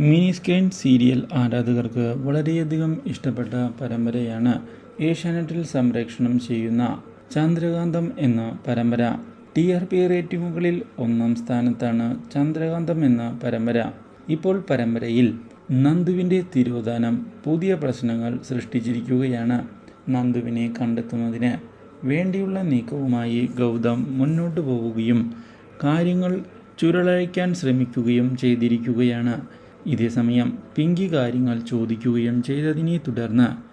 Mini screen serial ആരാധകർക്ക് വളരെയധികം ഇഷ്ടപ്പെട്ട പരമ്പരയാണ് ഏഷ്യാനെറ്റിൽ സംപ്രേക്ഷണം ചെയ്യുന്ന ചന്ദ്രകാന്തം എന്ന പരമ്പര. ടി ആർ പി റേറ്റിംഗുകളിൽ ഒന്നാം സ്ഥാനത്താണ് ചന്ദ്രകാന്തം എന്ന പരമ്പര. ഇപ്പോൾ പരമ്പരയിൽ നന്ദുവിന്റെ തിരോധാനം പുതിയ പ്രശ്നങ്ങൾ സൃഷ്ടിച്ചിരിക്കുകയാണ്. നന്ദുവിനെ കണ്ടെത്തുന്നതിന് വേണ്ടിയുള്ള നീക്കവുമായി ഗൗതം മുന്നോട്ട് പോവുകയും കാര്യങ്ങൾ ചുരുളഴിക്കാൻ ശ്രമിക്കുകയും ചെയ്തിരിക്കുകയാണ്. ഇതേസമയം പിങ്കി കാര്യങ്ങൾ ചോദിക്കുകയും ചെയ്തതിനെ തുടർന്ന്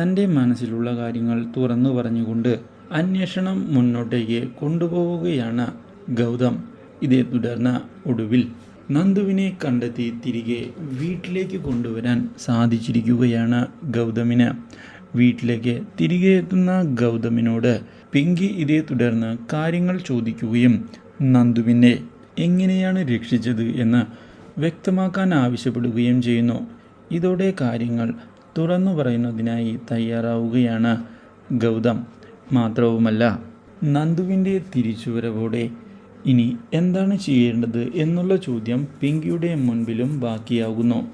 തന്റെ മനസ്സിലുള്ള കാര്യങ്ങൾ തുറന്നു പറഞ്ഞുകൊണ്ട് അന്വേഷണം മുന്നോട്ടേക്ക് കൊണ്ടുപോവുകയാണ് ഗൗതം. ഇതേ തുടർന്ന് ഒടുവിൽ നന്ദുവിനെ കണ്ടെത്തി തിരികെ വീട്ടിലേക്ക് കൊണ്ടുവരാൻ സാധിച്ചിരിക്കുകയാണ് ഗൗതമിന്. വീട്ടിലേക്ക് തിരികെ എത്തുന്ന ഗൗതമിനോട് പിങ്കി ഇതേ തുടർന്ന് കാര്യങ്ങൾ ചോദിക്കുകയും നന്ദുവിനെ എങ്ങനെയാണ് രക്ഷിച്ചത്? എന്ന് വ്യക്തമാക്കാൻ ആവശ്യപ്പെടുകയും ചെയ്യുന്നു. ഇതോടെ കാര്യങ്ങൾ തുറന്നു പറയുന്നതിനായി തയ്യാറാവുകയാണ്. ഗൗതം മാത്രവുമല്ല നന്ദുവിന്റെ തിരിച്ചുവരവോടെ ഇനി എന്താണ് ചെയ്യേണ്ടത് എന്നുള്ള ചോദ്യം പിങ്കിയുടെ മുൻപിലും ബാക്കിയാകുന്നു.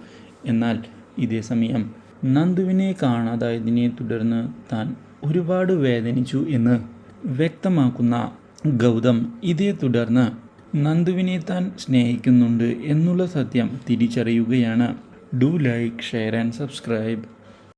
എന്നാൽ ഇതേ സമയം നന്ദുവിനെ കാണാതായതിനെ തുടർന്ന് താൻ ഒരുപാട് വേദനിച്ചു എന്ന് വ്യക്തമാക്കുന്ന ഗൗതം ഇതേ തുടർന്ന് നന്ദുവിനെ താൻ സ്നേഹിക്കുന്നുണ്ട് എന്നുള്ള സത്യം തിരിച്ചറിയുകയാണ്. Do like share and subscribe.